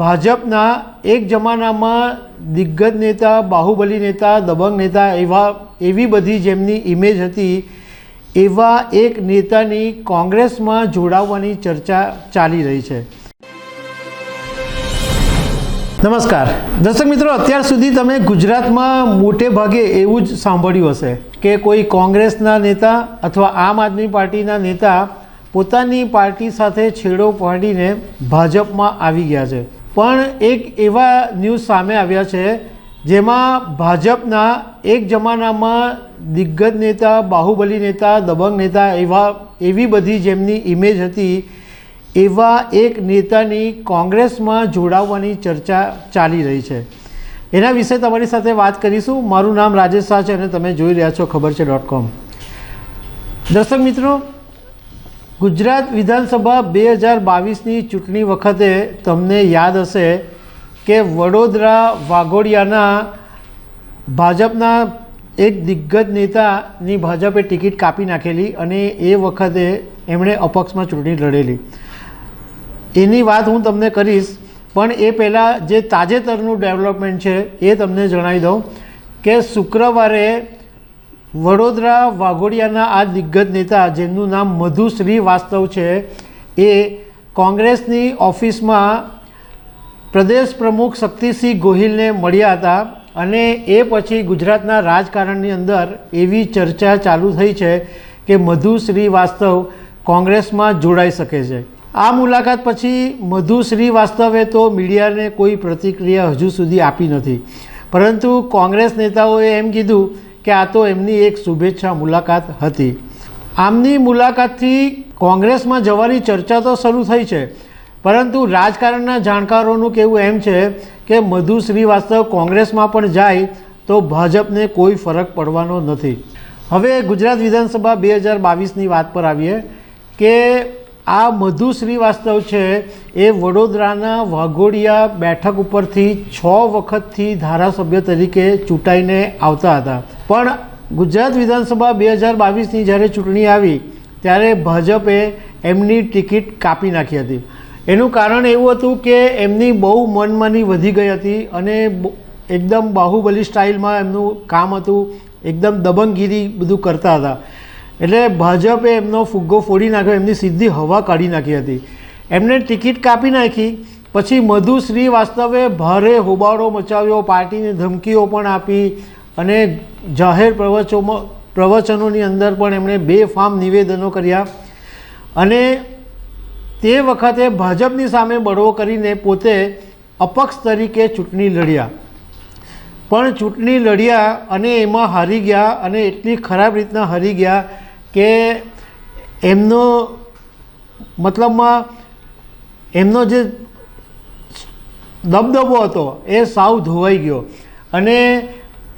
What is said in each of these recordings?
ભાજપના એક જમાનામાં દિગ્ગજ નેતા, બાહુબલી નેતા, દબંગ નેતા એવા, એવી બધી જેમની ઇમેજ હતી, એવા એક નેતાની કોંગ્રેસમાં જોડાવવાની ચર્ચા ચાલી રહી છે. નમસ્કાર. દર્શક મિત્રો, અત્યાર સુધી તમે ગુજરાતમાં મોટે ભાગે એવું જ સાંભળ્યું હશે કે કોઈ કોંગ્રેસના નેતા અથવા આમ આદમી પાર્ટીના નેતા પોતાની પાર્ટી સાથે છેડો પાડીને ભાજપમાં આવી ગયા છે. પણ એક એવા ન્યૂઝ સામે આવ્યા છે, જેમાં ભાજપના એક જમાનામાં દિગ્ગજ નેતા, બાહુબલી નેતા, દબંગ નેતા એવા, એવી બધી જેમની ઇમેજ હતી, એવા એક નેતાની કોંગ્રેસમાં જોડાવવાની ચર્ચા ચાલી રહી છે. એના વિશે તમારી સાથે વાત કરીશું. મારું નામ રાજેશ શાહ છે અને તમે જોઈ રહ્યા છો ખબર છે ડોટ કોમ દર્શક મિત્રો ગુજરાત વિધાનસભા બે હજાર બાવીસની ચૂંટણી વખતે તમને યાદ હશે કે વડોદરા વાઘોડિયાના ભાજપના એક દિગ્ગજ નેતાની ભાજપે ટિકિટ કાપી નાખેલી અને એ વખતે એમણે અપક્ષમાં ચૂંટણી લડેલી. એની વાત હું તમને કરીશ, પણ એ પહેલાં જે તાજેતરનું ડેવલપમેન્ટ છે એ તમને જણાવી દઉં કે શુક્રવારે વડોદરા વાઘોડિયાના આ દિગ્ગજ નેતા, જેમનું નામ મધુ શ્રીવાસ્તવ છે, એ કોંગ્રેસની ઓફિસમાં પ્રદેશ પ્રમુખ શક્તિસિંહ ગોહિલને મળ્યા હતા અને એ પછી ગુજરાતના રાજકારણની અંદર એવી ચર્ચા ચાલુ થઈ છે કે મધુ શ્રીવાસ્તવ કોંગ્રેસમાં જોડાઈ શકે છે. આ મુલાકાત પછી મધુ શ્રીવાસ્તવે તો મીડિયાને કોઈ પ્રતિક્રિયા હજુ સુધી આપી નથી. પરંતુ કોંગ્રેસ નેતાઓએ એમ કીધું કે આ તો એમની એક શુભેચ્છા મુલાકાત હતી. આમની મુલાકાતથી કોંગ્રેસમાં જવાની ચર્ચા તો શરૂ થઈ છે, પરંતુ રાજકારણના જાણકારોનું કહેવું એમ છે કે મધુ શ્રીવાસ્તવ કોંગ્રેસમાં પણ જાય તો ભાજપને કોઈ ફરક પડવાનો નથી. હવે ગુજરાત વિધાનસભા બે હજાર બાવીસની વાત પર આવીએ કે આ મધુ શ્રીવાસ્તવ છે, એ વડોદરાના વાઘોડિયા બેઠક ઉપરથી છ વખતથી ધારાસભ્ય તરીકે ચૂંટાઈને આવતા હતા. પણ ગુજરાત વિધાનસભા બે હજાર બાવીસની જ્યારે ચૂંટણી આવી, ત્યારે ભાજપે એમની ટિકિટ કાપી નાખી હતી. એનું કારણ એવું હતું કે એમની બહુ મનમાની વધી ગઈ હતી અને એકદમ બાહુબલી સ્ટાઇલમાં એમનું કામ હતું, એકદમ દબંગગીરી બધું કરતા હતા. એટલે ભાજપે એમનો ફુગ્ગો ફોડી નાખ્યો, એમની સીધી હવા કાઢી નાખી હતી. એમને ટિકિટ કાપી નાખી, પછી મધુ શ્રીવાસ્તવે ભારે હોબાળો મચાવ્યો, પાર્ટીને ધમકીઓ પણ આપી અને જાહેર પ્રવચોમાં, પ્રવચનોની અંદર પણ એમણે બે ફામ નિવેદનો કર્યા. અને તે વખતે ભાજપની સામે બળવો કરીને પોતે અપક્ષ તરીકે ચૂંટણી લડ્યા. પણ ચૂંટણી લડ્યા અને એમાં હારી ગયા અને એટલી ખરાબ રીતના હારી ગયા કે એમનો મતલબમાં એમનો જે દબદબો હતો એ સાવ ધોવાઈ ગયો. અને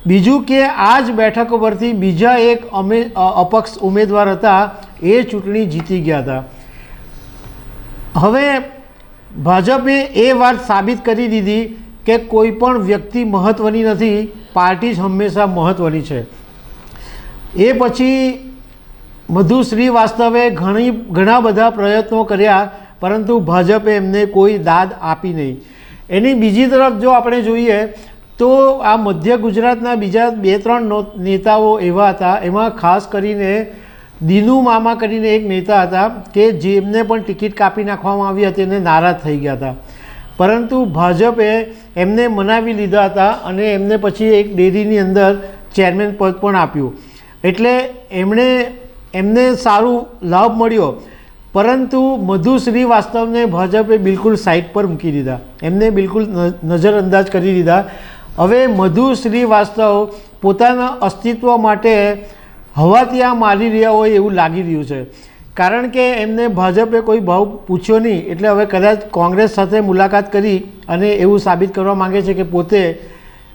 બીજું કે આ જ બેઠક પરથી બીજા એક અમે અપક્ષ ઉમેદવાર હતા એ ચૂંટણી જીતી ગયા હતા. હવે ભાજપે એ વાત સાબિત કરી દીધી કે કોઈ પણ વ્યક્તિ મહત્ત્વની નથી, પાર્ટી જ હંમેશા મહત્ત્વની છે. એ પછી મધુ શ્રીવાસ્તવે ઘણી, ઘણા બધા પ્રયત્નો કર્યા, પરંતુ ભાજપે એમને કોઈ દાદ આપી નહીં. એની બીજી તરફ જો આપણે જોઈએ, તો આ મધ્ય ગુજરાતના બીજા બે ત્રણ નેતાઓ એવા હતા. એમાં ખાસ કરીને દીનુ મામા કરીને એક નેતા હતા કે જેમને પણ ટિકિટ કાપી નાખવામાં આવી હતી અને નારાજ થઈ ગયા હતા. પરંતુ ભાજપે એમને મનાવી લીધા હતા અને એમને પછી એક ડેરીની અંદર ચેરમેન પદ પણ આપ્યું. એટલે એમણે એમને સારું લાભ મળ્યો. પરંતુ મધુ શ્રીવાસ્તવને ભાજપે બિલકુલ સાઈડ પર મૂકી દીધા. એમને બિલકુલ નજરઅંદાજ કરી દીધા. હવે મધુ શ્રીવાસ્તવ પોતાના અસ્તિત્વ માટે હવા ત્યાં મારી રહ્યા હોય એવું લાગી રહ્યું છે. કારણ કે એમને ભાજપે કોઈ ભાવ પૂછ્યો નહીં. એટલે હવે કદાચ કોંગ્રેસ સાથે મુલાકાત કરી અને એવું સાબિત કરવા માંગે છે કે પોતે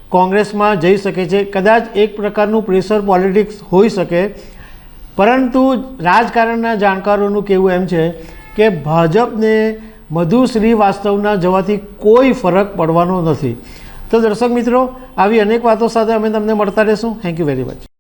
કોંગ્રેસમાં જઈ શકે છે. કદાચ એક પ્રકારનું પ્રેશર પોલિટિક્સ હોઈ શકે. પરંતુ રાજકારણના જાણકારોનું કહેવું એમ છે કે ભાજપને મધુ શ્રીવાસ્તવના જવાથી કોઈ ફરક પડવાનો નથી. તો દર્શક મિત્રો, આવી અનેક વાતો સાથે અમે તમને મળતા રહીશું. Thank you very much